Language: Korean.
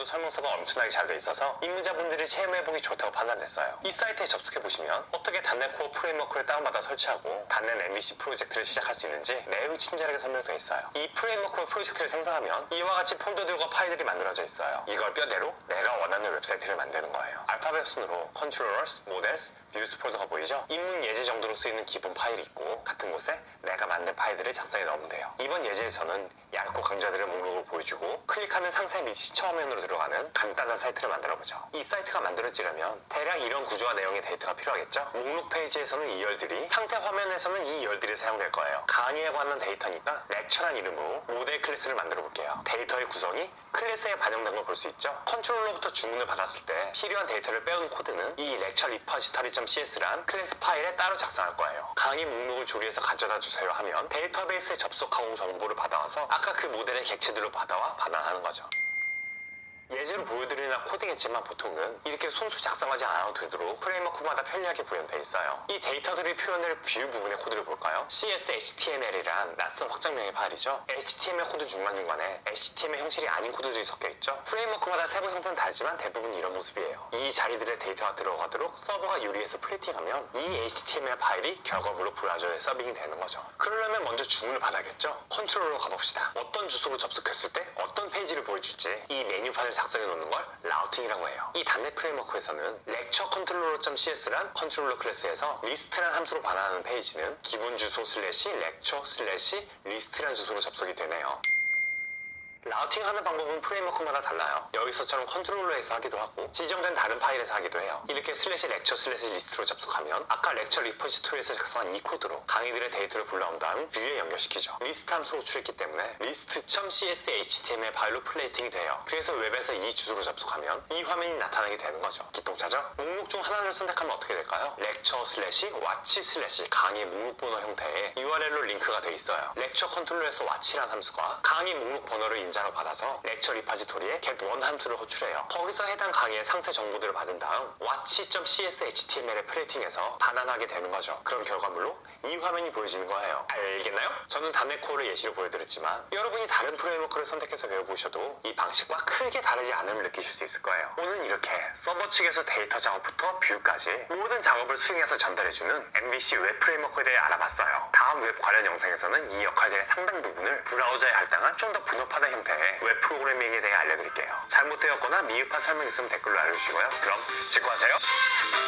코드 설명서가 엄청나게 잘 돼 있어서 입문자분들이 체험해보기 좋다고 판단했어요. 이 사이트에 접속해보시면 어떻게 단넷 코어 프레임워크를 다운받아 설치하고 단넷 MVC 프로젝트를 시작할 수 있는지 매우 친절하게 설명되어 있어요. 이 프레임워크 프로젝트를 생성하면 이와 같이 폴더들과 파일들이 만들어져 있어요. 이걸 뼈대로 내가 원하는 웹사이트를 만드는 거예요. 알파벳 순으로 Controllers, Models, Views 폴더가 보이죠? 입문 예제 정도로 쓰이는 기본 파일이 있고 같은 곳에 내가 만든 파일들을 작성해 넣으면 돼요. 이번 예제에서는 얇고 강좌들의 목록을 보여주고 클릭하면 상세 및 시청 화면으로 들어가는 간단한 사이트를 만들어보죠. 이 사이트가 만들어지려면 대략 이런 구조와 내용의 데이터가 필요하겠죠? 목록 페이지에서는 이 열들이 상세 화면에서는 이 열들이 사용될 거예요. 강의에 관한 데이터니까 렉처란 이름으로 모델 클래스를 만들어 볼게요. 데이터의 구성이 클래스에 반영된 걸 볼 수 있죠. 컨트롤러부터 주문을 받았을 때 필요한 데이터를 빼온 코드는 이 lecture repository.cs란 클래스 파일에 따로 작성할 거예요. 강의 목록을 조리해서 가져다 주세요 하면 데이터베이스에 접속하고 정보를 받아와서 아까 그 모델의 객체들로 받아와 반환하는 거죠. 예제로 보여드리나 코딩했지만 보통은 이렇게 손수 작성하지 않아도 되도록 프레임워크마다 편리하게 구현되어 있어요. 이 데이터들이 표현을 뷰 부분의 코드를 볼까요? CS HTML이란 낯선 확장명의 파일이죠. HTML 코드 중간중간에 HTML 형식이 아닌 코드들이 섞여 있죠. 프레임워크마다 세부 형태는 다르지만 대부분 이런 모습이에요. 이 자리들의 데이터가 들어가도록 서버가 유리해서 플리팅하면 이 HTML 파일이 격업으로 브라우저에 서빙이 되는 거죠. 그러려면 먼저 주문을 받아야겠죠. 컨트롤러 가봅시다. 어떤 주소로 접속했을 때 어떤 페이지를 보여줄지 이 메뉴판을 작성해 놓는 걸 라우팅이라고 해요. 이 단넷 프레임워크에서는 lecture controller.cs란 컨트롤러 클래스에서 리스트란 함수로 반환하는 페이지는 기본 주소 슬래시 lecture 슬래시 리스트란 주소로 접속이 되네요. 라우팅하는 방법은 프레임워크마다 달라요. 여기서처럼 컨트롤러에서 하기도 하고 지정된 다른 파일에서 하기도 해요. 이렇게 슬래시 렉처 슬래시 리스트로 접속하면 아까 렉처 리포지토리에서 작성한 이 코드로 강의들의 데이터를 불러온 다음 뷰에 연결시키죠. 리스트 함수 호출했기 때문에 list.cs html 파일로 플레이팅이 돼요. 그래서 웹에서 이 주소로 접속하면 이 화면이 나타나게 되는 거죠. 기통차죠? 목록 중 하나를 선택하면 어떻게 될까요? lecture 슬래시 watch 슬래시 강의 목록 번호 형태의 URL로 링크가 돼 있어요. lecture 컨트롤러에서 watch란 함수가 강의 목록 번호를 인자로 받아서 lecture 리파지토리에 get1 함수를 호출해요. 거기서 해당 강의의 상세 정보들을 받은 다음 watch.cs html에 플레이팅해서 반환하게 되는 거죠. 그런 결과물로 이 화면이 보여지는 거예요. 알겠나요? 저는 코어를 예시로 보여드렸지만 여러분이 다른 프레임워크를 선택해서 배워보셔도 이 방식과 크게 다르지 않음을 느끼실 수 있을 거예요. 오늘 이렇게 서버 측에서 데이터 작업부터 뷰까지 모든 작업을 수행해서 전달해주는 MVC 웹 프레임워크에 대해 알아봤어요. 다음 웹 관련 영상에서는 이 역할들의 상당 부분을 브라우저에 할당한 좀 더 분업화된 형태의 웹 프로그래밍에 대해 알려드릴게요. 잘못되었거나 미흡한 설명 있으면 댓글로 알려주시고요. 그럼 직구하세요.